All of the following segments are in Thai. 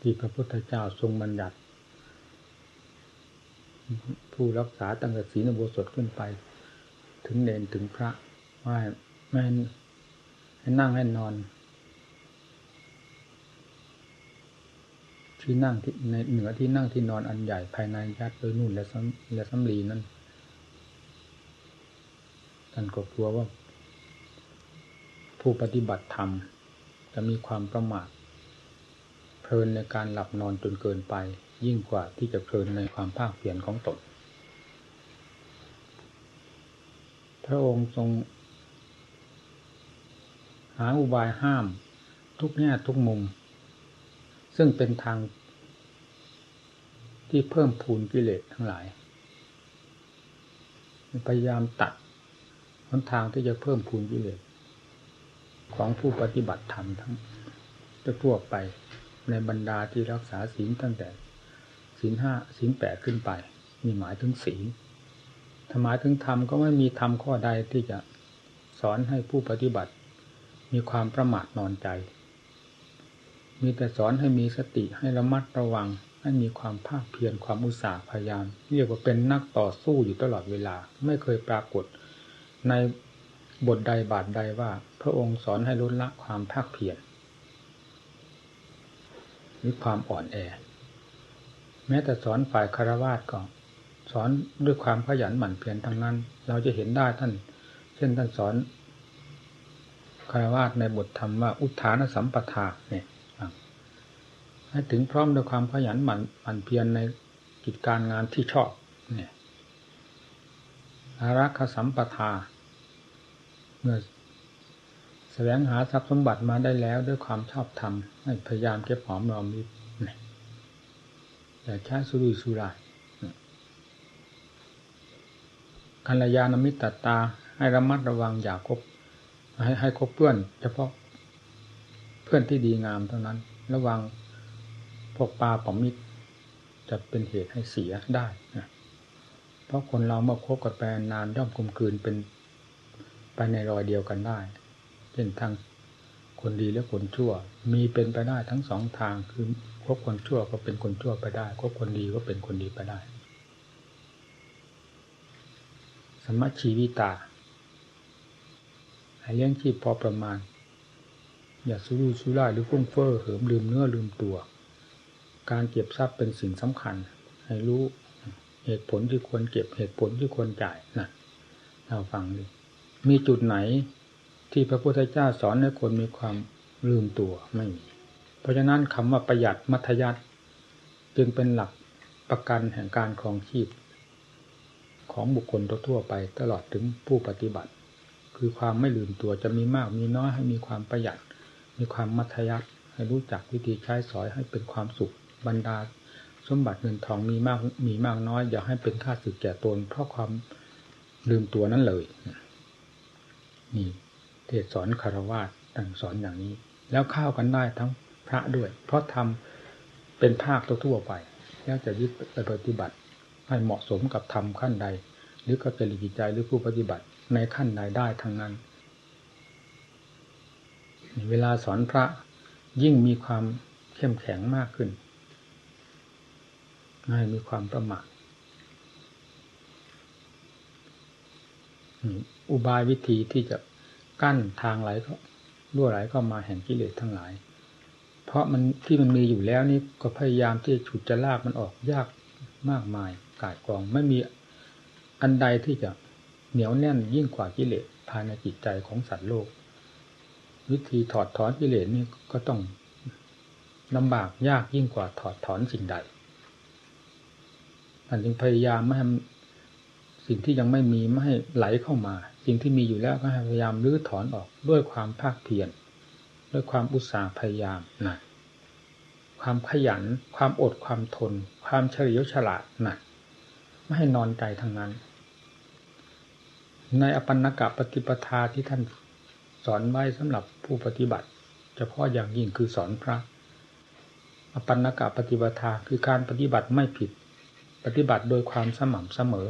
ที่พระพุทธเจ้าทรงบัญญัติ ผู้รักษาตั้งแต่ศีลอุโบสถขึ้นไป ถึงเนนถึงพระว่าไม่ให้นั่งให้นอน ที่นั่งที่ในเหนือที่นั่งที่นอนอันใหญ่ภายในยัดโดยนุ่นและซ้ำและซ้ำลีนั่นท่านก็กลัวว่า ผู้ปฏิบัติธรรมจะมีความประมาท ลินในการหลับนอนจนเกินไป ยิ่งกว่าที่จะเพลินในความภาคเปลี่ยนของตน พระองค์ทรง หาอุบายห้าม ทุกแง่ทุกมุม ซึ่งเป็นทางที่เพิ่มพูนกิเลสทั้งหลาย พยายามตัดหนทางที่จะเพิ่มพูนกิเลสของผู้ปฏิบัติธรรมทั้งทั่วไป ในบรรดาที่รักษาศีลตั้งแต่ศีลห้าศีลแปดขึ้นไปมีหมายถึงศีลถ้าหมายถึงธรรมก็ไม่มีธรรมข้อใดที่จะสอนให้ผู้ปฏิบัติ มีความประมาทนอนใจ มีแต่สอนให้มีสติให้ระมัดระวัง ให้มีความภาคเพียรความอุตสาห์พยายาม เรียกว่าเป็นนักต่อสู้อยู่ตลอดเวลา ไม่เคยปรากฏ ในบทใดบาทใดว่า พระองค์สอนให้ลดละความภาคเพียร หรือความอ่อนแอ แม้แต่สอนฝ่ายคารวาสก็สอนด้วยความขยันหมั่นเพียรทั้งนั้น เราจะเห็นได้ท่าน เช่นท่านสอนคารวาสในบทธรรมว่าอุทานสัมปทาเนี่ยให้ถึงพร้อมด้วยความขยันหมั่นหมั่นเพียรในกิจการงานที่ชอบเนี่ยอารักขสัมปทา เมื่อ แสวงหาทรัพย์สมบัติมาได้แล้วด้วยความชอบธรรมให้พยายามเก็บหอมรอมริบอย่าใช้สุรุ่ยสุร่ายกัลยาณมิตรตา ให้ระมัดระวังอย่าคบ ให้ให้คบเพื่อน เฉพาะเพื่อนที่ดีงามเท่านั้น ระวังพวกปลาปอมิตรจะเป็นเหตุให้เสียได้นะเพราะคนเราเมื่อคบกันไปนานย่อมกลมกลืนเป็นไปในรอยเดียวกันได้ เช่นทางคนดีและคนชั่ว มีเป็นไปได้ทั้งสองทางคือคบคนชั่วก็เป็นคนชั่วไปได้คบคนดีก็เป็นคนดีไปได้ สมัชชีวิตาให้เลี้ยงชีพพอประมาณ อย่าสู้รุ่สู้ร่ายหรือฟุ้งเฟ้อเหิมลืมเนื้อลืมตัว การเก็บทรัพย์เป็นสิ่งสำคัญ ให้รู้เหตุผลที่ควรเก็บเหตุผลที่ควรจ่ายนะเราฟังดิมีจุดไหน ที่พระพุทธเจ้าสอนให้คนมีความลืมตัวไม่มี เพราะฉะนั้นคำว่าประหยัดมัธยัติจึงเป็นหลักประกันแห่งการครองชีพ ของบุคคลทั่วไปตลอดถึงผู้ปฏิบัติ คือความไม่ลืมตัวจะมีมากมีน้อยให้มีความประหยัด มีความมัธยัติให้รู้จักวิธีใช้สอยให้เป็นความสุขบรรดา สมบัติเงินทองมีมากมีมากน้อย อย่าให้เป็นค่าสึกแก่ตนเพราะความลืมตัวนั้นเลยนี่ เทศสอนคารวะต่างสอนอย่างนี้ แล้วเข้ากันได้ทั้งพระด้วย เพราะทำเป็นภาคทั่วไป แล้วจะยึดไปปฏิบัติ ให้เหมาะสมกับธรรมขั้นใด หรือกับจริตใจหรือผู้ปฏิบัติในขั้นใดได้ทั้งนั้น เวลาสอนพระยิ่งมีความเข้มแข็งมากขึ้นให้มีความประมาทอุบายวิธีที่จะ กั้นทางไหลก็รั่วไหลก็มาแห่งกิเลสทั้งหลาย เพราะมันที่มันมีอยู่แล้วนี่ก็พยายามที่ฉุดจะลากมันออกยากมากมายกายกองไม่มีอันใดที่จะเหนียวแน่นยิ่งกว่ากิเลสภายในจิตใจของสัตว์โลก วิธีถอดถอนกิเลสนี่ก็ต้องลำบากยากยิ่งกว่าถอดถอนสิ่งใดอันจึงพยายามไม่ให้สิ่งที่ยังไม่มีไม่ให้ไหลเข้ามาสิ่งที่มีอยู่แล้วก็พยายามรื้อถอนออกด้วยความภาคเพียรด้วยความอุตสาห์พยายามนะความขยัน ความอดความทน ความเฉลียวฉลาดนะไม่ให้นอนใจทางนั้น ในอปันนกะปฏิปทาที่ท่านสอนไว้สำหรับผู้ปฏิบัติ เฉพาะอย่างยิ่งคือสอนพระ อปันนกะปฏิปทาคือการปฏิบัติไม่ผิด ปฏิบัติโดยความสม่ำเสมอ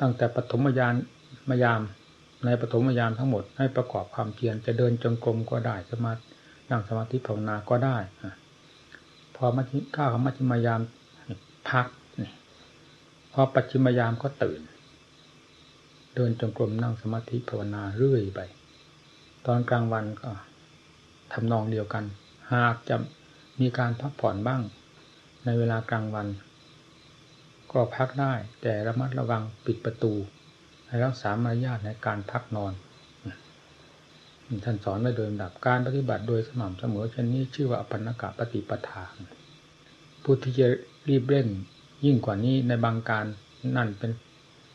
ตั้งแต่ปฐมยานมายาม ในปฐมยามทั้งหมดให้ประกอบความเพียรจะเดินจงกรมก็ได้จะมานั่งสมาธิภาวนาก็ได้พอมัชก้าวของมัชฌิมยามพักพอปัจฉิมยามก็ตื่น เดินจงกรมนั่งสมาธิภาวนาเรื่อยไป ตอนกลางวันก็ทำนองเดียวกัน หากจะมีการพักผ่อนบ้าง ในเวลากลางวัน ก็พักได้ แต่ระมัดระวังปิดประตู ให้รักษามารยาทในการพักนอนท่านสอนไว้โดยลำดับการปฏิบัติโดยสม่ำเสมอเช่นนี้ชื่อว่าอปันกะปฏิปทาผู้ที่จะรีบเร่งยิ่งกว่านี้ในบางการนั่นเป็น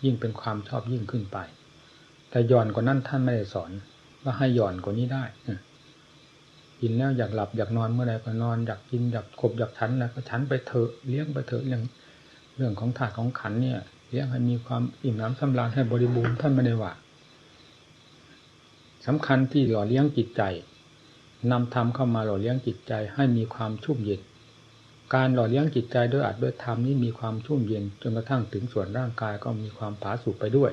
ยิ่งเป็นความชอบยิ่งขึ้นไป แต่ย่อนกว่านั้นท่านไม่ได้สอนว่าให้ย่อนกว่านี้ได้กินแล้วอยากหลับอยากนอนเมื่อไรก็นอน อยากกินอยากขบอยากฉันแล้วก็ฉันไปเถอะเลี้ยงไปเถอะเรื่อง เรื่องของถาดของขันเนี่ยเลี้ยงให้มีความอิ่มน้ำสำราญให้บริบูรณ์ท่านไม่ได้ว่าสำคัญที่หล่อเลี้ยงจิตใจนำธรรมเข้ามาหล่อเลี้ยงจิตใจให้มีความชุ่มเย็น การหล่อเลี้ยงจิตใจด้วยอัดด้วยธรรมนี้มีความชุ่มเย็นจนกระทั่งถึงส่วนร่างกายก็มีความผาสุกไปด้วย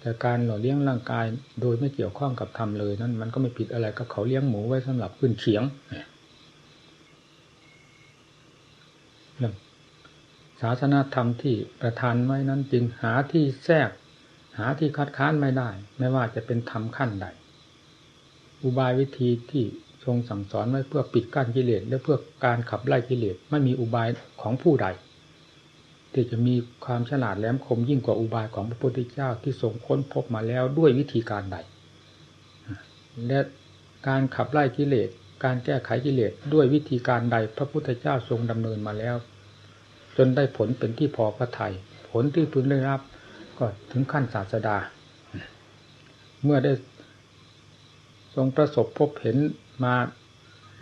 แต่การหล่อเลี้ยงร่างกายโดยไม่เกี่ยวข้องกับธรรมเลยนั้นมันก็ไม่ผิดอะไรกับเขาเลี้ยงหมูไว้สำหรับขึ้นเขียง ศาสนาธรรมที่ประทานไว้นั้นจึงหาที่แทรก หาที่คัดค้านไม่ได้ ไม่ว่าจะเป็นธรรมขั้นใด อุบายวิธีที่ทรงสั่งสอนไว้เพื่อปิดกั้นกิเลสและเพื่อการขับไล่กิเลสไม่มีอุบายของผู้ใดที่จะมีความฉลาดแหลมคมยิ่งกว่าอุบายของพระพุทธเจ้าที่ทรงค้นพบมาแล้วด้วยวิธีการใด และการขับไล่กิเลส การแก้ไขกิเลสด้วยวิธีการใดพระพุทธเจ้าทรงดำเนินมาแล้ว นได้ผลเป็นที่พอพระทยัยผลที่พึงได้รับ ก็ถึงขั้นศาสดา เมื่อได้ทรงประสบพบเห็นมา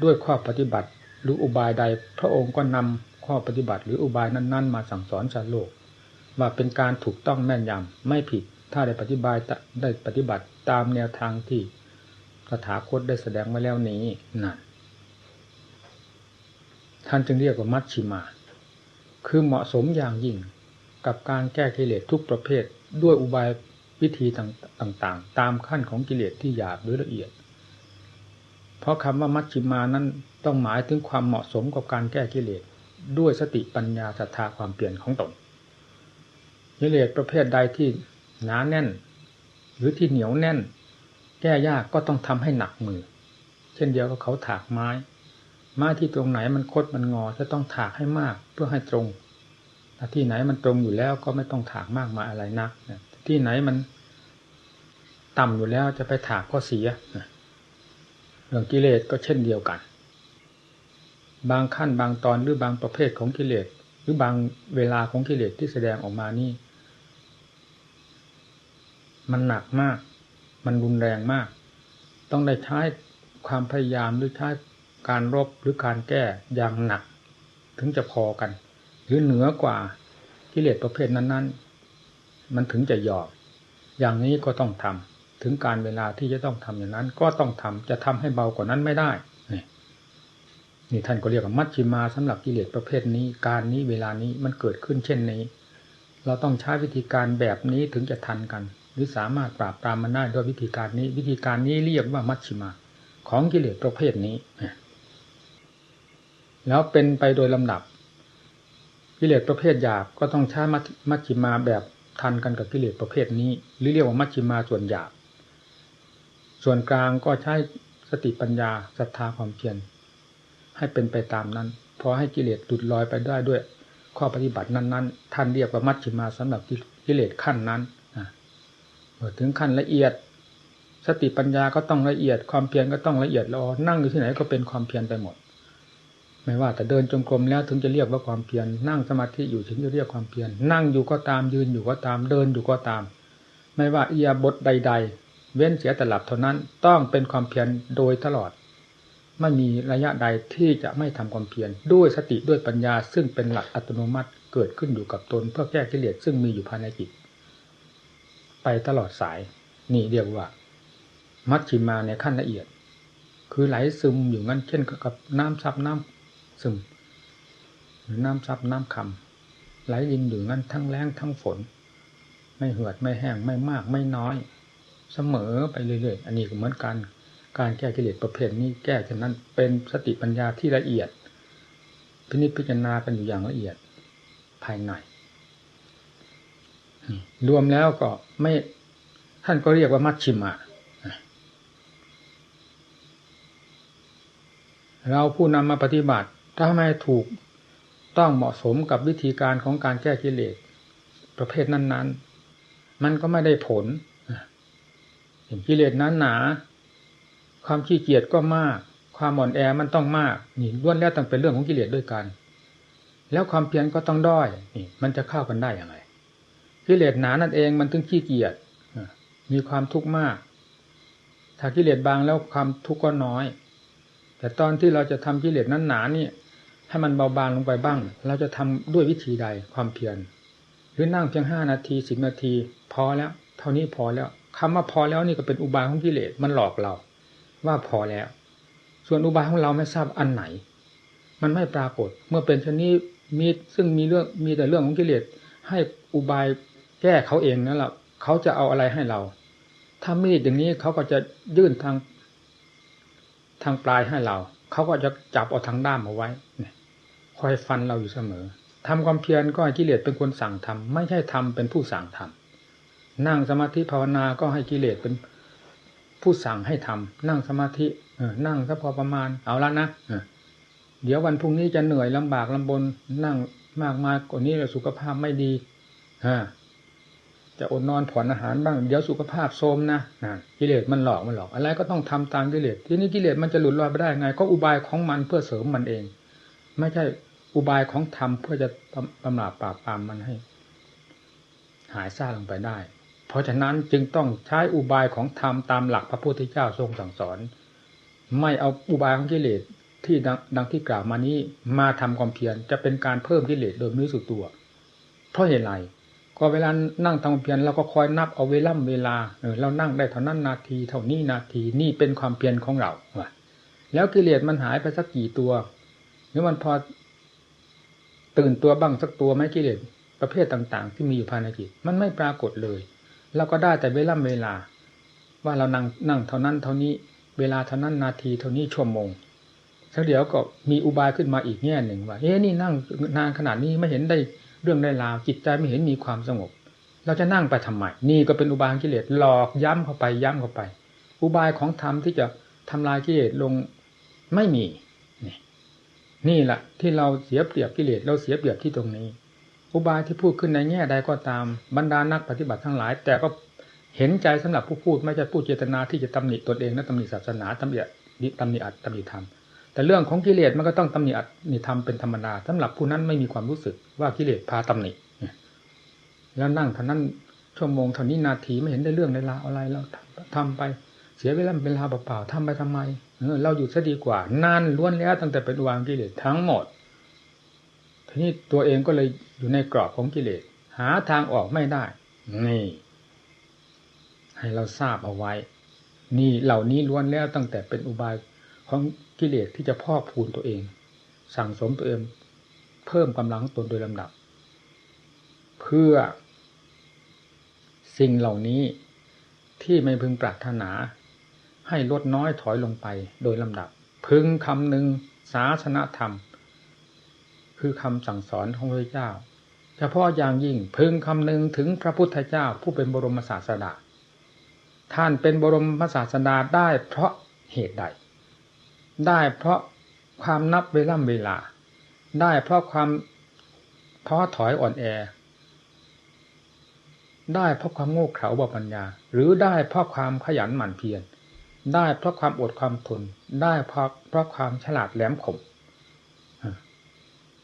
ด้วยข้อปฏิบัติ หรืออุบายใด พระองค์ก็นำข้อปฏิบัติ หรืออุบายนั้น ๆ มาสั่งสอนชาวโลก ว่าเป็นการถูกต้องแม่นยำไม่ผิด ถ้าได้ปฏิบัติได้ปฏิบัติตามแนวทางที่สถาคตได้แสดงมาแล้วนี้นั่นท่านจึงเรียกว่ามัชชิมา คือเหมาะสมอย่างยิ่งกับการแก้กิเลสทุกประเภทด้วยอุบายวิธีต่างๆ ตามขั้นของกิเลสที่หยาบหรือละเอียด เพราะคำว่ามัชชิมานั้นต้องหมายถึงความเหมาะสมกับการแก้กิเลสด้วยสติปัญญาศรัทธาความเปลี่ยนของตนกิเลสประเภทใดที่หนาแน่น หรือที่เหนียวแน่น แก้ยากก็ต้องทำให้หนักมือ เช่นเดียวกับเขาถากไม้ ไม้ที่ตรงไหนมันคดมันงอจะต้องถากให้มากเพื่อให้ตรงที่ไหนมันตรงอยู่แล้วก็ไม่ต้องถากมากมายอะไรนักที่ไหนมันต่ำอยู่แล้วจะไปถากก็เสียเรื่องกิเลสก็เช่นเดียวกัน บางขั้นบางตอนหรือบางประเภทของกิเลสหรือบางเวลาของกิเลสที่แสดงออกมานี่ มันหนักมาก มันรุนแรงมาก ต้องได้ใช้ความพยายามหรือใช้ การรบหรือการแก้อย่างหนัก ถึงจะพอกัน หรือเหนือกว่ากิเลสประเภทนั้น ๆ มันถึงจะยอมอย่างนี้ก็ต้องทำถึงการเวลาที่จะต้องทำอย่างนั้น ก็ต้องทำจะทำให้เบากว่านั้นไม่ได้นี่นี่ท่านก็เรียกว่ามัชชิมาสำหรับกิเลสประเภทนี้ การนี้เวลานี้มันเกิดขึ้นเช่นนี้ เราต้องใช้วิธีการแบบนี้ถึงจะทันกัน หรือสามารถปราบปรามมันได้ด้วยวิธีการนี้ วิธีการนี้เรียกว่ามัชชิมา ของกิเลสประเภทนี้ แล้วเป็นไปโดยลำดับกิเลสประเภทหยาบก็ต้องใช้มัชชิมาแบบทันกันกับกิเลสประเภทนี้ หรือเรียกว่ามัชชิมาส่วนหยาบ ส่วนกลางก็ใช้สติปัญญาศรัทธาความเพียรให้เป็นไปตามนั้นพอให้กิเลสหลุดลอยไปได้ด้วย ข้อปฏิบัตินั้น ๆ ท่านเรียกว่ามัชชิมาสำหรับกิเลสขั้นนั้นเมื่อถึงขั้นละเอียด สติปัญญาก็ต้องละเอียดความเพียรก็ต้องละเอียดรอนั่งอยู่ที่ไหนก็เป็นความเพียรไปหมด ไม่ว่าแต่เดินจงกรมแล้วถึงจะเรียกว่าความเพียรนั่งสมาธิอยู่ถึงจะเรียกความเพียรนั่งอยู่ก็ตามยืนอยู่ก็ตามเดินอยู่ก็ตาม ไม่ว่าเอียบทใด ๆ เว้นเสียแต่หลับเท่านั้นต้องเป็นความเพียรโดยตลอดไม่มีระยะใดที่จะไม่ทำความเพียรด้วยสติด้วยปัญญา ซึ่งเป็นหลักอัตโนมัติเกิดขึ้นอยู่กับตนเพื่อแก้กิเลสซึ่งมีอยู่ภายในจิตไปตลอดสาย นี่เรียกว่า มัชชิมาในขั้นละเอียด คือไหลซึมอยู่งั้นเช่นกับน้ำซับน้ำ ซึมหรือน้ำซับน้ำคำไหลยินอยู่งั้นทั้งแรงทั้งฝน ไม่เหือดไม่แห้งไม่มากไม่น้อย เสมอไปเรื่อยๆอันนี้ก็เหมือนกัน การแก้กิเลสประเภทนี้แก้ฉะนั้นเป็นสติปัญญาที่ละเอียด พินิจพิจารณากันอยู่อย่างละเอียดภายในรวมแล้วก็ไม่ท่านก็เรียกว่ามัชชิมะเราผู้นำมาปฏิบัติ ถ้าไม่ถูกต้องเหมาะสมกับวิธีการของการแก้กิเลสประเภทนั้น ๆ มันก็ไม่ได้ผลเห็นกิเลสนั้นหนา ความขี้เกียจก็มาก ความอ่อนแอมันต้องมากนี่ล้วนแล้วต้องเป็นเรื่องของกิเลสด้วยกัน แล้วความเพียรก็ต้องด้อยนี่มันจะเข้ากันได้อย่างไรกิเลสหนานั่นเองมันถึงขี้เกียจมีความทุกข์มาก ถ้ากิเลสบางแล้วความทุกข์ก็น้อย แต่ตอนที่เราจะทำกิเลสนั้นหนาเนี่ย ให้มันเบาบางลงไปบ้าง เราจะทำด้วยวิธีใดความเพียรหรือนั่งเพียงห้านาทีสิบนาที พอแล้ว เท่านี้พอแล้วคำว่าพอแล้วนี่ก็เป็นอุบายของกิเลสมันหลอกเรา ว่าพอแล้ว ส่วนอุบายของเราไม่ทราบอันไหน มันไม่ปรากฏ เมื่อเป็นชนี้มีซึ่งมีเรื่องมีแต่เรื่องของกิเลสให้อุบายแก้เขาเองนั่นแหละเขาจะเอาอะไรให้เรา ถ้ามีดอย่างนี้เขาก็จะยื่นทางทางปลายให้เรา เขาก็จะจับเอาทางด้ามเอาไว้ คอยฟันเราอยู่เสมอทำความเพียรก็ให้กิเลสเป็นคนสั่งทำไม่ใช่ทำเป็นผู้สั่งทำนั่งสมาธิภาวนาก็ให้กิเลสเป็นผู้สั่งให้ทำนั่งสมาธิเออนั่งก็พอประมาณเอาละนะเดี๋ยววันพรุ่งนี้จะเหนื่อยลำบากลำบน นั่งมากมายกว่านี้สุขภาพไม่ดีฮะจะอดนอนผ่อนอาหารบ้างเดี๋ยวสุขภาพโทมนะนะกิเลสมันหลอกมันหลอกอะไรก็ต้องทำตามกิเลสทีนี้กิเลสมันจะหลุดลอยไปได้ไง ก็อุบายของมันเพื่อเสริมมันเอง ไม่ใช่ อุบายของธรรมเพื่อจะตำราบปราบปรามมันให้ หายซาลงไปได้ เพราะฉะนั้นจึงต้องใช้อุบายของธรรมตามหลักพระพุทธเจ้าทรงสั่งสอน ไม่เอาอุบายของกิเลสที่ดังดังที่กล่าวมานี้มาทำความเพียรจะเป็นการเพิ่มกิเลสโดยไม่รู้สึกตัว เพราะเหตุไรก็เวลานั่งทำความเพียรเราก็คอยนับเอาเวล่ำเวลาเออเรานั่งได้เท่านั้นนาที เท่านี้นาทีนี่เป็นความเพียรของเราแล้วกิเลสมันหายไปสักกี่ตัวหรือมันพอ ตื่นตัวบ้างสักตัวไหมกิเลสประเภทต่าง ๆ ที่มีอยู่ภายในจิตมันไม่ปรากฏเลยเราก็ได้แต่เวล่ำเวลา ว่าเรานั่งนั่งเท่านั้นเท่านี้เวลาเท่านั้นนาทีเท่านี้ชั่วโมงสักเดี๋ยวก็มีอุบายขึ้นมาอีกแง่หนึ่งว่าเอ๊ะนี่นั่งนานขนาดนี้ไม่เห็นได้เรื่องได้ราวจิตใจไม่เห็นมีความสงบ เราจะนั่งไปทำไมนี่ก็เป็นอุบายกิเลสหลอกย้ำเข้าไปย้ำเข้าไป อุบายของธรรมที่จะทำลายกิเลสลงไม่มี นี่แหละที่เราเสียเปรียบกิเลสเราเสียเปรียบที่ตรงนี้ อุบายที่พูดขึ้นในแง่ใดก็ตามบรรดานักปฏิบัติทั้งหลาย แต่ก็เห็นใจสำหรับผู้พูดไม่ใช่ผู้เจตนาที่จะตำหนิตนเองและตำหนิศาสนาตำหนิตำหนิอัตตำหนิธรรมแต่เรื่องของกิเลสมันก็ต้องตำหนิอัตนิธรรมเป็นธรรมดาสำหรับผู้นั้นไม่มีความรู้สึกว่ากิเลสพาตำหนิแล้วนั่งเท่านั้นชั่วโมงเท่านี้นาทีไม่เห็นได้เรื่องได้ราวอะไรแล้วทำไปเสียเวลาเป็นลาเปล่าๆทำไปทำไม เราอยู่ซะดีกว่านั่นล้วนแล้วตั้งแต่เป็นวางกิเลสทั้งหมดทีนี้ตัวเองก็เลยอยู่ในกรอบของกิเลสหาทางออกไม่ได้ นี่ ให้เราทราบเอาไว้ นี่เหล่านี้ล้วนแล้วตั้งแต่เป็นอุบายของกิเลสที่จะพอกพูนตัวเอง สั่งสมตัวเอง เพิ่มกำลังตนโดยลำดับ เพื่อ สิ่งเหล่านี้ที่ไม่พึงปรารถนา ให้ลดน้อยถอยลงไปโดยลำดับ พึงคำหนึ่งศาสนธรรม คือคำสั่งสอนของพระเจ้า เฉพาะอย่างยิ่งพึงคำหนึ่งถึงพระพุทธเจ้าผู้เป็นบรมศาสดาท่านเป็นบรมศาสดาได้เพราะเหตุใด ได้เพราะความนับเวล่ำเวลา ได้เพราะความท้อถอยอ่อนแอ ได้เพราะความโง่เขลาบปัญญา หรือได้เพราะความขยันหมั่นเพียร ได้เพราะความอดความทน ได้เพราะเพราะความฉลาดแหลมคม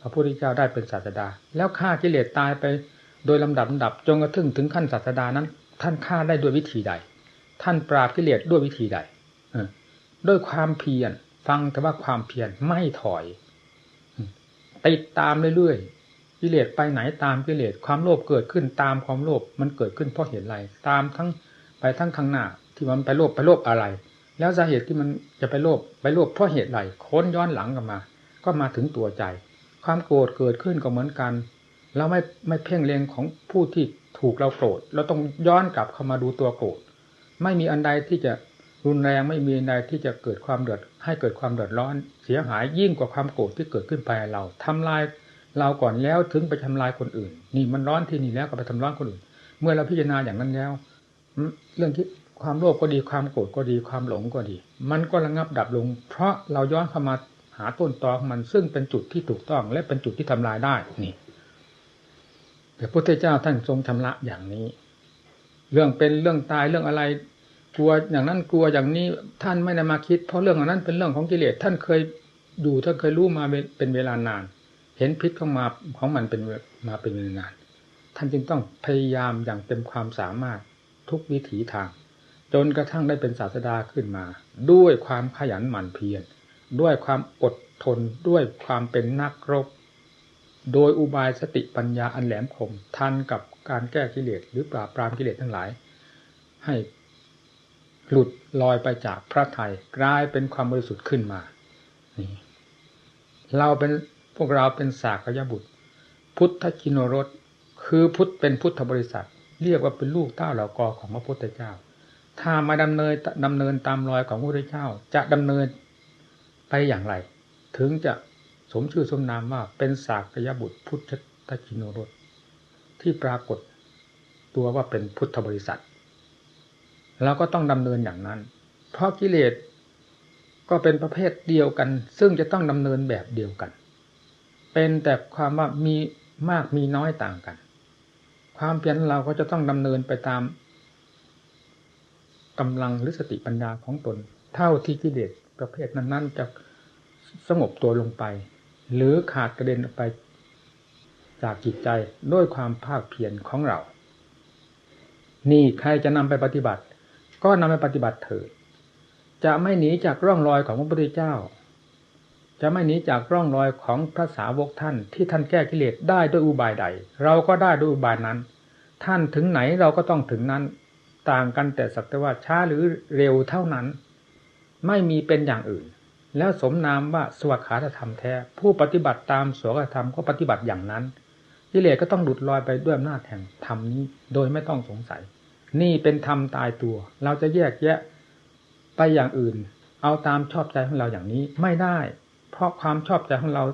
พระพุทธเจ้าได้เป็นศาสดา แล้วฆ่ากิเลสตายไปโดยลำดับดับจนกระทั่งถึงขั้นศาสดานั้น ท่านฆ่าได้ด้วยวิธีใด ท่านปราบกิเลสด้วยวิธีใดด้วยความเพียรฟังแต่ว่าความเพียรไม่ถอยติดตามเรื่อยๆกิเลสไปไหนตามกิเลสความโลภเกิดขึ้นตามความโลภมันเกิดขึ้นเพราะเหตุอะไรตามทั้งไปทั้งข้างหน้าที่มันไปโลภไปโลภอะไร แล้วสาเหตุที่มันจะไปโลภไปโลภเพราะเหตุไรค้นย้อนหลังกลับมา ก็มาถึงตัวใจ ความโกรธเกิดขึ้นก็เหมือนกัน เราไม่ไม่เพ่งเล็งของผู้ที่ถูกเราโกรธเราต้องย้อนกลับเข้ามาดูตัวโกรธไม่มีอันใดที่จะรุนแรงไม่มีอันใดที่จะเกิดความเดือดให้เกิดความเดือดร้อนเสียหายยิ่งกว่าความโกรธที่เกิดขึ้นภายในเราทำลายเราก่อนแล้วถึงไปทำลายคนอื่น นี่มันร้อนที่นี่แล้วก็ไปทำร้อนคนอื่น เมื่อเราพิจารณาอย่างนั้นแล้ว เรื่องที่ ความโลภก็ดีความโกรธก็ดีความหลงก็ดี มันก็ระงับดับลง เพราะเราย้อนเข้ามาหาต้นตอของมันซึ่งเป็นจุดที่ถูกต้อง และเป็นจุดที่ทำลายได้นี่แต่พระพุทธเจ้าท่านทรงชำระอย่างนี้ เรื่องเป็นเรื่องตายเรื่องอะไร กลัวอย่างนั้นกลัวอย่างนี้ท่านไม่ได้มาคิด เพราะเรื่องนั้นเป็นเรื่องของกิเลสท่านเคยดูท่านเคยรู้มาเป็นเวลานาน เห็นพิษของมาของมันเป็นมาเป็นเวลานาน ท่านจึงต้องพยายามอย่างเต็มความสามารถทุกวิถีทาง จนกระทั่งได้เป็นศาสดาขึ้นมา ด้วยความขยันหมั่นเพียรด้วยความอดทนด้วยความเป็นนักรบ โดยอุบายสติปัญญาอันแหลมคมทันกับการแก้กิเลสหรือปราบปรามกิเลสทั้งหลาย ให้หลุดลอยไปจากพระไทยกลายเป็นความบริสุทธิ์ขึ้นมานี่เราเป็นพวกเราเป็นสากยบุตร พุทธชินรสคือพุทธเป็นพุทธบริษัท เรียกว่าเป็นลูกเต้าเหล่ากอของพระพุทธเจ้า ถ้ามาดำเนินดำเนินตามรอยของพระพุทธเจ้า จะดำเนินไปอย่างไร ถึงจะสมชื่อสมนามว่าเป็นสากยบุตรพุทธชินรสที่ปรากฏตัวว่าเป็นพุทธบริษัทเราก็ต้องดำเนินอย่างนั้น เพราะกิเลสก็เป็นประเภทเดียวกัน ซึ่งจะต้องดำเนินแบบเดียวกัน เป็นแต่ความว่ามีมากมีน้อยต่างกัน ความเพียรเราก็จะต้องดำเนินไปตาม กำลังหรือสติปัญญาของตน เท่าที่กิเลสประเภทนั้นๆจะสงบตัวลงไป หรือขาดกระเด็นออกไปจากจิตใจด้วยความภาคเพียรของเรา นี่ใครจะนำไปปฏิบัติ ก็นำไปปฏิบัติเถิดจะไม่หนีจากร่องรอยของพระพุทธเจ้า จะไม่หนีจากร่องรอยของพระสาวกท่านที่ท่านแก้กิเลสได้ด้วยอุบายใด เราก็ได้ด้วยอุบายนั้น ท่านถึงไหนเราก็ต้องถึงนั้น ต่างกันแต่สักแต่ว่าช้าหรือเร็วเท่านั้น ไม่มีเป็นอย่างอื่น แล้วสมนามว่าสวัสดิธรรมแท้ ผู้ปฏิบัติตามสวดธรรมก็ปฏิบัติอย่างนั้นกิเลสก็ต้องหลุดลอยไปด้วยอำนาจแห่งธรรมนี้ โดยไม่ต้องสงสัย นี่เป็นธรรมตายตัว เราจะแยกแยะไปอย่างอื่น เอาตามชอบใจของเราอย่างนี้ไม่ได้ เพราะความชอบใจของเรา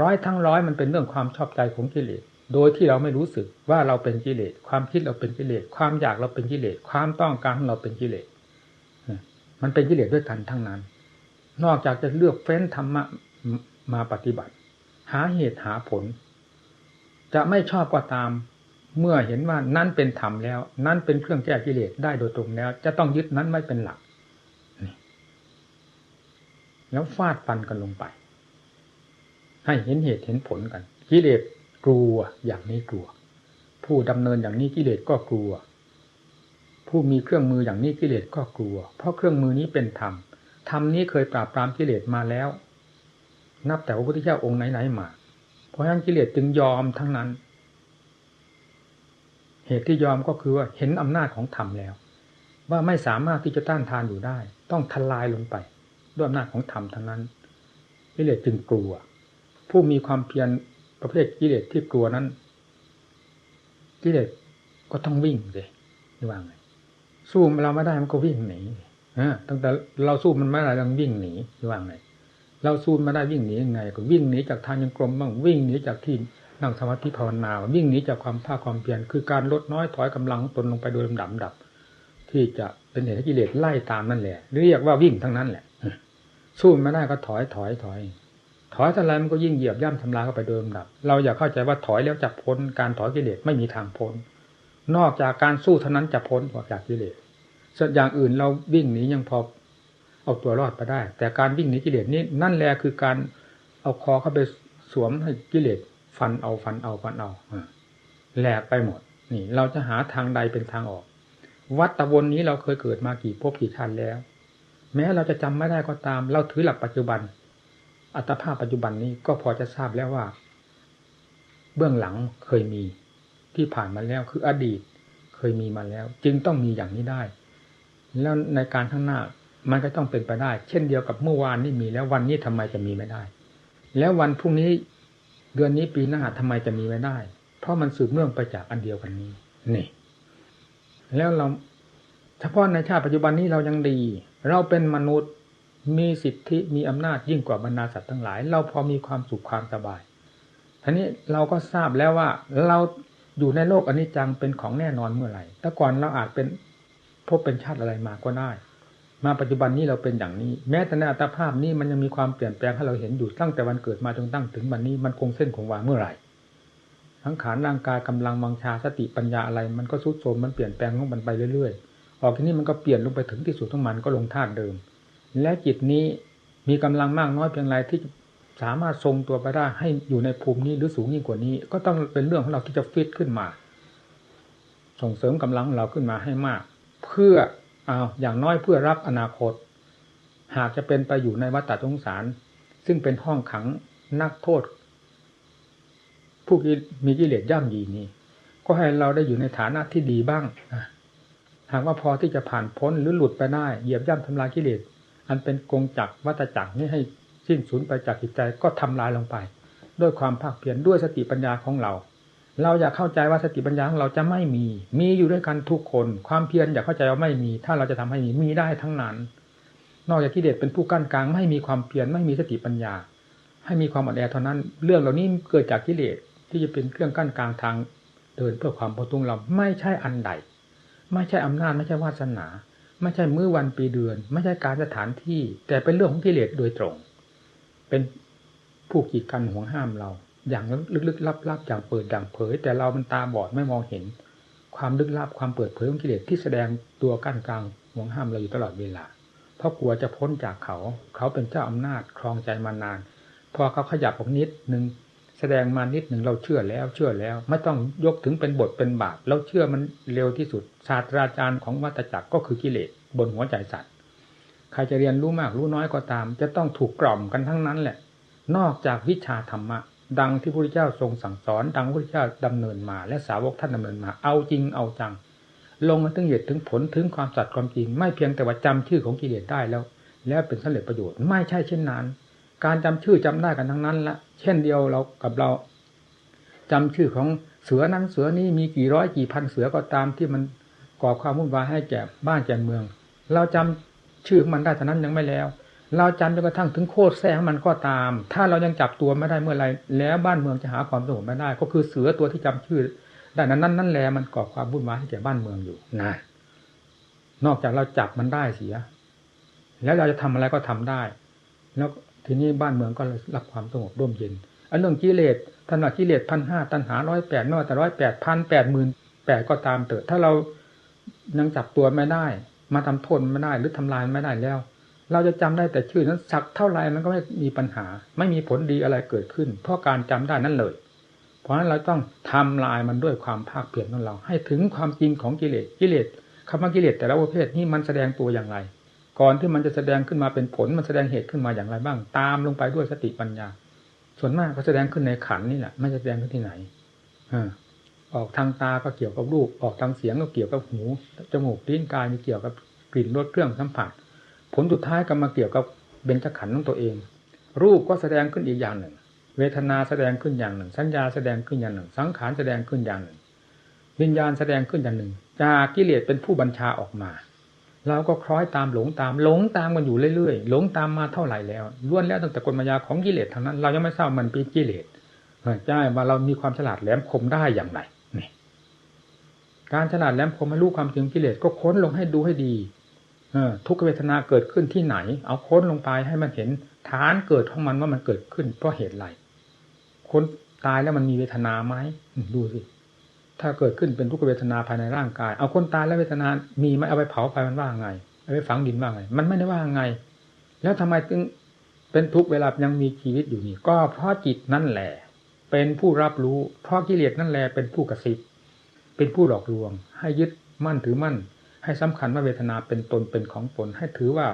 ร้อยทั้งร้อยมันเป็นเรื่องความชอบใจของกิเลส โดยที่เราไม่รู้สึกว่าเราเป็นกิเลส ความคิดเราเป็นกิเลส ความอยากเราเป็นกิเลส ความต้องการของเราเป็นกิเลส มันเป็นกิเลสด้วยกันทั้งนั้น นอกจากจะเลือกเฟ้นธรรมะมาปฏิบัติ หาเหตุหาผล จะไม่ชอบก็ตามเมื่อเห็นว่านั่นเป็นธรรมแล้ว นั่นเป็นเครื่องแก้กิเลสได้โดยตรงแล้ว จะต้องยึดนั้นไม่เป็นหลักแล้วฟาดฟันกันลงไป ให้เห็นเหตุเห็นผลกันกิเลส กลัวอย่างนี้กลัว ผู้ดำเนินอย่างนี้กิเลสก็กลัว ผู้มีเครื่องมืออย่างนี้กิเลสก็กลัว เพราะเครื่องมือนี้เป็นธรรมธรรมนี้เคยปราบปรามกิเลสมาแล้ว นับแต่พระพุทธเจ้าองค์ไหนๆมา เพราะฉะนั้นกิเลสจึงยอมทั้งนั้น เหตุที่ยอมก็คือว่าเห็นอำนาจของธรรมแล้ว ว่าไม่สามารถที่จะต้านทานอยู่ได้ ต้องทลายลงไป ด้วยอำนาจของธรรมทั้งนั้นกิเลสจึงกลัว ผู้มีความเพียร ประเภทกิเลสที่กลัวนั้น กิเลสก็ต้องวิ่งเลยว่าไงสู้เราไม่ได้มันก็วิ่งหนีฮะตั้งแต่เราสู้มันไม่ได้เราวิ่งหนีว่าไงเราสู้ไม่ได้วิ่งหนียังไง ก็วิ่งหนีจากทางยังกลมบ้างวิ่งหนีจากที่นั่งสมาธิภาวนา วิ่งหนีจากความภาคความเพียรคือการลดน้อยถอยกำลังตนลงไปโดยลำดับดับ ที่จะเป็นเหตุให้กิเลสไล่ตามนั่นแหละเรียกว่าวิ่งทั้งนั้นแหละสู้ไม่ได้ก็ถอยถอยถอย ถอยเท่าไรมันก็ยิ่งเหยียบย่ำทำลายเข้าไปโดยลำดับ เราอยากเข้าใจว่าถอยแล้วจะพ้นการถอยกิเลสไม่มีทางพ้น นอกจากการสู้เท่านั้นจะพ้นออกจากกิเลสส่วนอย่างอื่นเราวิ่งหนียังพอเอาตัวรอดไปได้ แต่การวิ่งหนีกิเลสนี่นั่นแหละคือการเอาคอเข้าไปสวมให้กิเลสฟันเอาฟันเอาฟันเอาแหลกไปหมด นี่ เราจะหาทางใดเป็นทางออก วัดตะวนนี้เราเคยเกิดมากี่ภพกี่ชาติแล้ว แม้เราจะจำไม่ได้ก็ตาม เราถือหลักปัจจุบัน อัตภาพปัจจุบันนี้ก็พอจะทราบแล้วว่า เบื้องหลังเคยมีที่ผ่านมาแล้วคืออดีตเคยมีมาแล้ว จึงต้องมีอย่างนี้ได้ แล้วในการข้างหน้ามันก็ต้องเป็นไปได้ เช่นเดียวกับเมื่อวานนี่มีแล้ววันนี้ทำไมจะมีไม่ได้ แล้ววันพรุ่งนี้เดือนนี้ปีหน้าทำไมจะมีไว้ได้ เพราะมันสืบเนื่องไปจากอันเดียวกันนี้ นี่ แล้วเราเฉพาะในชาติปัจจุบันนี้เรายังดี เราเป็นมนุษย์ มีสิทธิมีอำนาจยิ่งกว่าบรรดาสัตว์ทั้งหลาย เราพอมีความสุขความสบายทีนี้เราก็ทราบแล้วว่าเราอยู่ในโลกอนิจจังเป็นของแน่นอนเมื่อไหร่แต่ก่อนเราอาจเป็นพบเป็นชาติอะไรมาก็ได้ มาปัจจุบันนี้เราเป็นอย่างนี้ แม้แต่ในอัตภาพนี้มันยังมีความเปลี่ยนแปลงให้เราเห็นอยู่ตั้งแต่วันเกิดมาจนตั้งถึงวันนี้มันคงเส้นคงวาเมื่อไหร่ทั้งขานร่างกายกำลังวังชาสติปัญญาอะไร มันก็สุดโทมมันเปลี่ยนแปลงของมันไปเรื่อยๆออกที่นี้มันก็เปลี่ยนลงไปถึงที่สุดของมันก็ลงธาตุเดิม และจิตนี้มีกำลังมากน้อยเพียงไรที่สามารถทรงตัวไปได้ให้อยู่ในภูมินี้หรือสูงยิ่งกว่านี้ ก็ต้องเป็นเรื่องของเราที่จะฟิตขึ้นมา ส่งเสริมกำลังเราขึ้นมาให้มาก เพื่อเอาอย่างน้อยเพื่อรับอนาคต หากจะเป็นไปอยู่ในวัฏฏสงสาร ซึ่งเป็นห้องขังนักโทษ ผู้มีกิเลสย่ำยีนี้ ก็ให้เราได้อยู่ในฐานะที่ดีบ้างหากว่าพอที่จะผ่านพ้นหรือหลุดไปได้เหยียบย่ำทำลายกิเลส อันเป็นกงจักวัฏจักนี้ให้สิ้นสูญไปจากจิตใจก็ทำลายลงไป ด้วยความภาคเพียรด้วยสติปัญญาของเรา เราอยากเข้าใจว่าสติปัญญาของเราจะไม่มี มีอยู่ด้วยกันทุกคน ความเพียรอยากเข้าใจว่าไม่มี ถ้าเราจะทำให้มีมีได้ทั้งนั้น นอกจากกิเลสเป็นผู้กั้นกลางไม่มีความเพียรไม่มีสติปัญญา ให้มีความอ่อนแอเท่านั้น เรื่องเหล่านี้เกิดจากกิเลสที่จะเป็นเครื่องกั้นกลางทางเดินเพื่อความพอตุงเราไม่ใช่อันใด ไม่ใช่อำนาจไม่ใช่วาสนา ไม่ใช่มื้อวันปีเดือน ไม่ใช่การสถานที่ แต่เป็นเรื่องของกิเลสโดยตรง เป็นผู้กีดกันห่วงห้ามเรา อย่างลึกๆลับๆอย่างเปิดอย่างเผย แต่เรามันตาบอดไม่มองเห็น ความลึกลับความเปิดเผยของกิเลสที่แสดงตัวกั้นกลางห่วงห้ามเราอยู่ตลอดเวลา เพราะกลัวจะพ้นจากเขา เขาเป็นเจ้าอำนาจครองใจมานาน พอเขาขยับออกนิดหนึ่ง แสดงมานิดหนึ่งเราเชื่อแล้วเชื่อแล้ว ไม่ต้องยกถึงเป็นบทเป็นบาทเราเชื่อมันเร็วที่สุด ศาสตราจารย์ของวัตจักรก็คือกิเลสบนหัวใจสัตว์ใครจะเรียนรู้มากรู้น้อยก็ตาม จะต้องถูกกล่อมกันทั้งนั้นแหละ นอกจากวิชาธรรมะ ดังที่พระพุทธเจ้าทรงสั่งสอน ดังพระพุทธเจ้าดำเนินมา และสาวกท่านดำเนินมา เอาจริงเอาจัง ลงมาถึงเหตุถึงผลถึงความสัตย์ความจริง ไม่เพียงแต่ว่าจำชื่อของกิเลสได้แล้ว แล้วเป็นสำเร็จประโยชน์ไม่ใช่เช่นนั้น การจำชื่อจำได้กันทั้งนั้นละเช่นเดียวเรากับเราจำชื่อของเสือนั้นเสือนี้มีกี่ร้อยกี่พันเสือก็ตามที่มันก่อความวุ่นวายให้แก่บ้านแก่เมือง เราจำชื่อมันได้เท่านั้นยังไม่แล้ว เราจำจนกระทั่งถึงโคตรแท้มันก็ตาม ถ้าเรายังจับตัวไม่ได้เมื่อไรแล้วบ้านเมืองจะหาความสงบไม่ได้ ก็คือเสือตัวที่จำชื่อได้นั้นนั่นนั่นแหละมันก่อความวุ่นวายให้แก่บ้านเมืองอยู่นะนอกจากเราจับมันได้เสีย แล้วเราจะทำอะไรก็ทำได้ แล้ว ทีนี้บ้านเมืองก็รับความสงบร่มเย็น อันเรื่องกิเลสท่านว่ากิเลสพันห้าตันหาร้อยแปดไม่ว่าแต่ร้อยแปดพันแปดหมื่นแปดก็ตามเถอะถ้าเรายังจับตัวไม่ได้ มาทำโทษไม่ได้หรือทำลายไม่ได้แล้ว เราจะจำได้แต่ชื่อนั้นสักเท่าไรมันก็ไม่มีปัญหา ไม่มีผลดีอะไรเกิดขึ้น เพราะการจำได้นั่นเลย เพราะฉะนั้นเราต้องทำลายมันด้วยความภาคเพียรของเรา ให้ถึงความจริงของกิเลสกิเลสคำว่ากิเลสแต่ละประเภทนี้มันแสดงตัวอย่างไร ก่อนที่มันจะแสดงขึ้นมาเป็นผลมันแสดงเหตุขึ้นมาอย่างไรบ้าง ตามลงไปด้วยสติปัญญา ส่วนมากก็แสดงขึ้นในขันนี่แหละไม่แสดงขึ้นที่ไหนอออกทางตาก็เกี่ยวกับรูป ออกทางเสียงก็เกี่ยวกับหูจมูกลิ้นกายมีเกี่ยวกับกลิ่นรสเครื่องสัมผัส ผลสุดท้ายก็มาเกี่ยวกับเบญจขันธ์ของตัวเอง รูปก็แสดงขึ้นอีกอย่างหนึ่ง เวทนาแสดงขึ้นอย่างหนึ่ง สัญญาแสดงขึ้นอย่างหนึ่ง สังขารแสดงขึ้นอย่างหนึ่ง วิญญาณแสดงขึ้นอย่างหนึ่งจากกิเลสเป็นผู้บัญชาออกมา เราก็คล้อยตามหลงตามหลงตามกันอยู่เรื่อยๆหลงตามมาเท่าไหร่แล้วล้วนแล้วตั้งแต่กลมายาของกิเลสทางนั้น เรายังไม่ทราบมันเป็นกิเลสใช่ว่าเรามีความฉลาดแหลมคมได้อย่างไรนี่การฉลาดแหลมคมให้รู้ความจริงกิเลสก็ค้นลงให้ดูให้ดีทุกเวทนาเกิดขึ้นที่ไหน เอาค้นลงไปให้มันเห็นฐานเกิดของมันว่ามันเกิดขึ้นเพราะเหตุไรคนตายแล้วมันมีเวทนาไหมดูสิ ถ้าเกิดขึ้นเป็นทุกเวทนาภายในร่างกาย เอาคนตายแล้วเวทนา มีไหมเอาไปเผาไฟมันว่าไงเอาไปฝังดินว่าไง มันไม่ได้ว่าไง แล้วทำไมถึงเป็นทุกเวลายังมีชีวิตอยู่นี่ ก็เพราะจิตนั่นแหละ เป็นผู้รับรู้ เพราะกิเลสนั่นแหละเป็นผู้กระซิบ เป็นผู้หลอกลวง ให้ยึดมั่นถือมั่น ให้สำคัญว่าเวทนาเป็นตนเป็นของตน ให้ถือว่า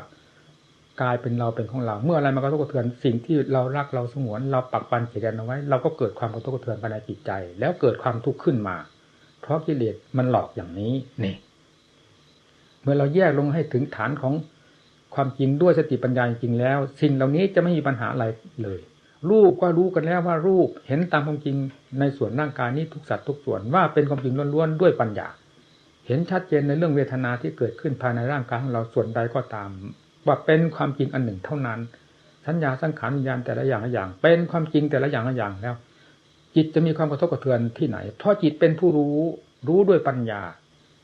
กายเป็นเราเป็นของเรา เมื่ออะไรมันกระทบกระเทือนสิ่งที่เรารักเราสงวน เราปักปันเขียนเอาไว้ เราก็เกิดความกระทบกระเทือนภายในจิตใจ แล้วเกิดความทุกข์ขึ้นมา เพราะกิเลสมันหลอกอย่างนี้นี่ เมื่อเราแยกลงให้ถึงฐานของความจริงด้วยสติปัญญาจริงแล้ว สิ่งเหล่านี้จะไม่มีปัญหาอะไรเลย รูปก็รู้กันแล้วว่ารูปเห็นตามความจริงในส่วนร่างกายนี้ทุกสัตว์ทุกส่วนว่าเป็นความจริงล้วนๆด้วยปัญญา เห็นชัดเจนในเรื่องเวทนาที่เกิดขึ้นภายในร่างกายของเราส่วนใดก็ตาม ว่าเป็นความจริงอันหนึ่งเท่านั้นสัญญาสังขารวิญญาณแต่ละอย่างละอย่าง เป็นความจริงแต่ละอย่างละอย่างแล้ว จิตจะมีความกระทบกระเทือนที่ไหน เพราะจิตเป็นผู้รู้รู้ด้วยปัญญา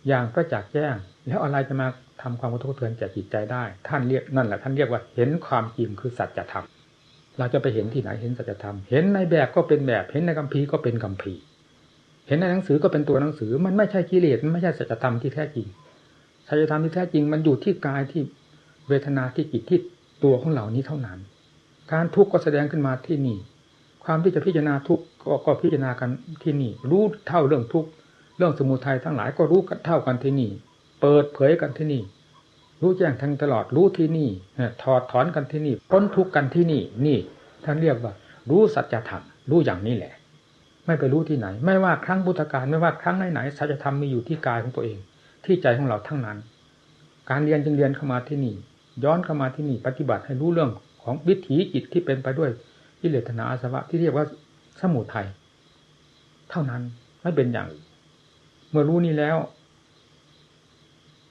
อย่างประจักษ์แจ้ง แล้วอะไรจะมาทำความกระทบกระเทือนแก่จิตใจได้ ท่านเรียกนั่นแหละท่านเรียกว่าเห็นความจริงคือสัจธรรมเราจะไปเห็นที่ไหนเห็นสัจธรรม เห็นในแบบก็เป็นแบบ เห็นในคัมภีร์ก็เป็นคัมภีร์เห็นในหนังสือก็เป็นตัวหนังสือ มันไม่ใช่กิเลสมันไม่ใช่สัจธรรมที่แท้จริงสัจธรรมที่แท้จริงมันอยู่ที่กายที่เวทนาที่จิตที่ตัวของเหล่านี้เท่านั้น การทุกข์ก็แสดงขึ้นมาที่นี่ ความที่จะพิจารณาทุกข์ ก็พิจารณากันที่นี่ รู้เท่าเรื่องทุกเรื่องสมุทัยทั้งหลายก็รู้กันเท่ากันที่นี่ เปิดเผยกันที่นี่ รู้แจ้งทั้งตลอดรู้ที่นี่ถอดถอนกันที่นี่พ้นทุกกันที่นี่ นี่ ท่านเรียกว่า รู้สัจธรรมรู้อย่างนี้แหละ ไม่ไปรู้ที่ไหน ไม่ว่าครั้งพุทธกาลไม่ว่าครั้งไหนๆสัจธรรมมีอยู่ที่กายของตัวเอง ที่ใจของเราทั้งนั้น การเรียนจึงเรียนเข้ามาที่นี่ ย้อนเข้ามาที่นี่ปฏิบัติให้รู้เรื่องของวิถีจิตที่เป็นไปด้วยกิเลสนาอาสวะที่เรียกว่า สมุทัยเท่านั้นไม่เป็นอย่างอื่นเมื่อรู้นี้แล้ว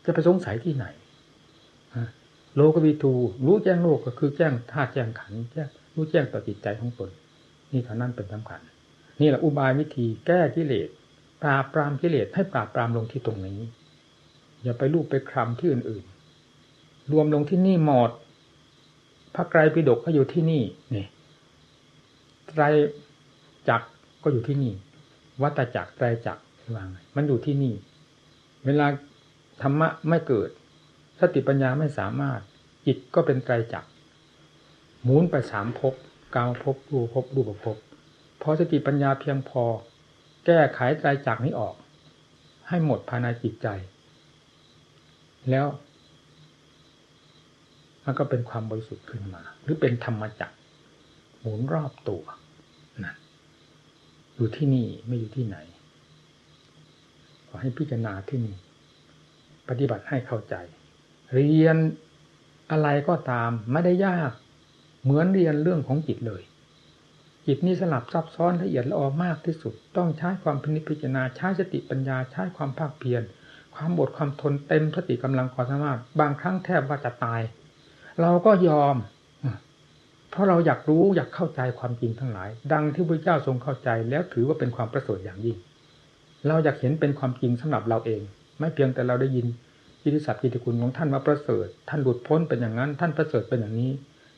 จะไปสงสัยที่ไหนโลกวิทูรู้แจ้งโลกก็คือแจ้งธาตุแจ้งขันธ์แจ้งรู้แจ้งต่อจิตใจของตนนี่เท่านั้นเป็นสำคัญนี่แหละอุบายวิธีแก้กิเลสปราบปรามกิเลสให้ปราบปรามลงที่ตรงนี้ อย่าไปลูบไปคลำที่อื่นๆ รวมลงที่นี่หมดพระไกรปิฎกก็อยู่ที่นี่นี่ไตร จักก็อยู่ที่นี่ วัตจักไตรจักรวางมันอยู่ที่นี่ เวลาธรรมะไม่เกิดสติปัญญาไม่สามารถ จิตก็เป็นไตรจักหมุนไปสามภพกาวภพรูภพรูปภพพอสติปัญญาเพียงพอ แก้ไขไตรจักนี้ออก ให้หมดภายในจิตใจ แล้วมันก็เป็นความบริสุทธิ์ขึ้นมา หรือเป็นธรรมจักหมุนรอบตัวนะ อยู่ที่นี่ไม่อยู่ที่ไหน ขอให้พิจารณาที่นี่ ปฏิบัติให้เข้าใจ เรียนอะไรก็ตามไม่ได้ยาก เหมือนเรียนเรื่องของจิตเลย จิตนี้สลับซับซ้อนละเอียดละออมากที่สุด ต้องใช้ความพิพิจารณาใช้สติปัญญาใช้ความภาคเพียรความอดความทนเต็มสติกำลังความสามารถ บางครั้งแทบว่าจะตาย เราก็ยอม เพราะเราอยากรู้อยากเข้าใจความจริงทั้งหลาย ดังที่พระเจ้าทรงเข้าใจแล้วถือว่าเป็นความประเสริฐอย่างยิ่ง เราอยากเห็นเป็นความจริงสำหรับเราเอง ไม่เพียงแต่เราได้ยินกิติศัพท์กิติคุณของท่านว่าประเสริฐ ท่านหลุดพ้นเป็นอย่างนั้น ท่านประเสริฐเป็นอย่างนี้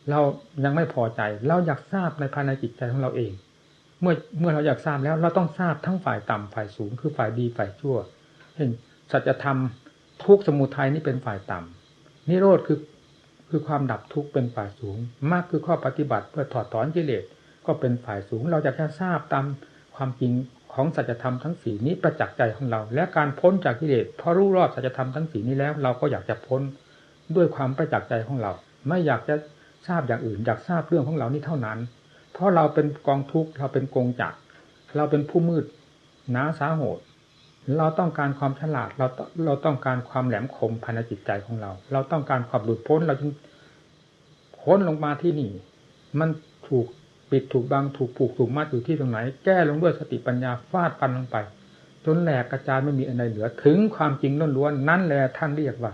เรายังไม่พอใจ เราอยากทราบในภายในจิตใจของเราเอง เมื่อเมื่อเราอยากทราบแล้วเราต้องทราบทั้งฝ่ายต่ำฝ่ายสูง คือฝ่ายดีฝ่ายชั่วเห็นสัจธรรมทุกสมุทัยนี่เป็นฝ่ายต่ำนิโรธคือ คือความดับทุกข์เป็นฝ่ายสูงมากคือข้อปฏิบัติเพื่อถอดถอนกิเลสก็เป็นฝ่ายสูง เราจะแค่ทราบตามความจริงของสัจธรรมทั้งสี่นี้ประจักษ์ใจของเรา และการพ้นจากกิเลสพอรู้รอบสัจธรรมทั้งสี่นี้แล้ว เราก็อยากจะพ้นด้วยความประจักษ์ใจของเรา ไม่อยากจะทราบอย่างอื่นอยากทราบเรื่องของเรานี่เท่านั้น เพราะเราเป็นกองทุกข์เราเป็นกงจักรเราเป็นผู้มืดหนาสาโหด เราต้องการความฉลาดเราเราต้องการความแหลมคมภายในจิตใจของเรา เราต้องการความหลุดพ้นเราจึงพ้นลงมาที่นี่ มันถูกปิดถูกบังถูกผูกถูกมัดอยู่ที่ตรงไหน แก้ลงด้วยสติปัญญาฟาดฟันลงไป จนแหลกกระจายไม่มีอะไรเหลือ ถึงความจริงล้วนๆนั่นแหละท่านเรียกว่า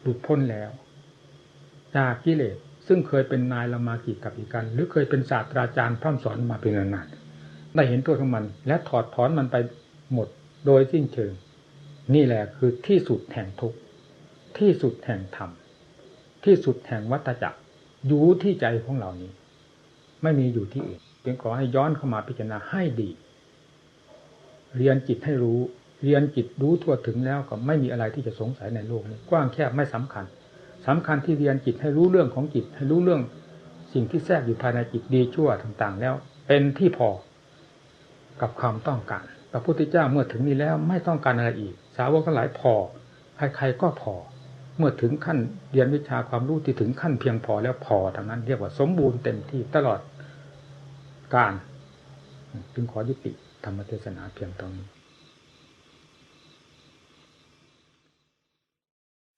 หลุดพ้นแล้ว จากกิเลสซึ่งเคยเป็นนายละมากีกับอีกกัน หรือเคยเป็นศาสตราจารย์พร่ำสอนมาเป็นนานๆได้เห็นตัวของมัน และถอดถอนมันไป หมดโดยสิ้นเชิง นี่แหละคือที่สุดแห่งทุกที่สุดแห่งธรรม ที่สุดแห่งวัตจักรอยู่ที่ใจของเรานี้ ไม่มีอยู่ที่อื่นเพียงขอให้ย้อนเข้ามาพิจารณาให้ดี เรียนจิตให้รู้ เรียนจิตรู้ทั่วถึงแล้วก็ไม่มีอะไรที่จะสงสัยในโลกนี้กว้างแคบไม่สำคัญสำคัญที่เรียนจิตให้รู้เรื่องของจิต ให้รู้เรื่องสิ่งที่แทรกอยู่ภายในจิตดีชั่วต่างๆ แล้ว เป็นที่พอกับความต้องการ พระพุทธเจ้าเมื่อถึงนี้แล้วไม่ต้องการอะไรอีก สาวกทั้งหลายพอ ใครๆก็พอ เมื่อถึงขั้นเรียนวิชาความรู้ที่ถึงขั้นเพียงพอแล้วพอทางนั้นเรียกว่าสมบูรณ์เต็มที่ตลอดการจึงขอยุติธรรมเทศนาเพียงตรงนี้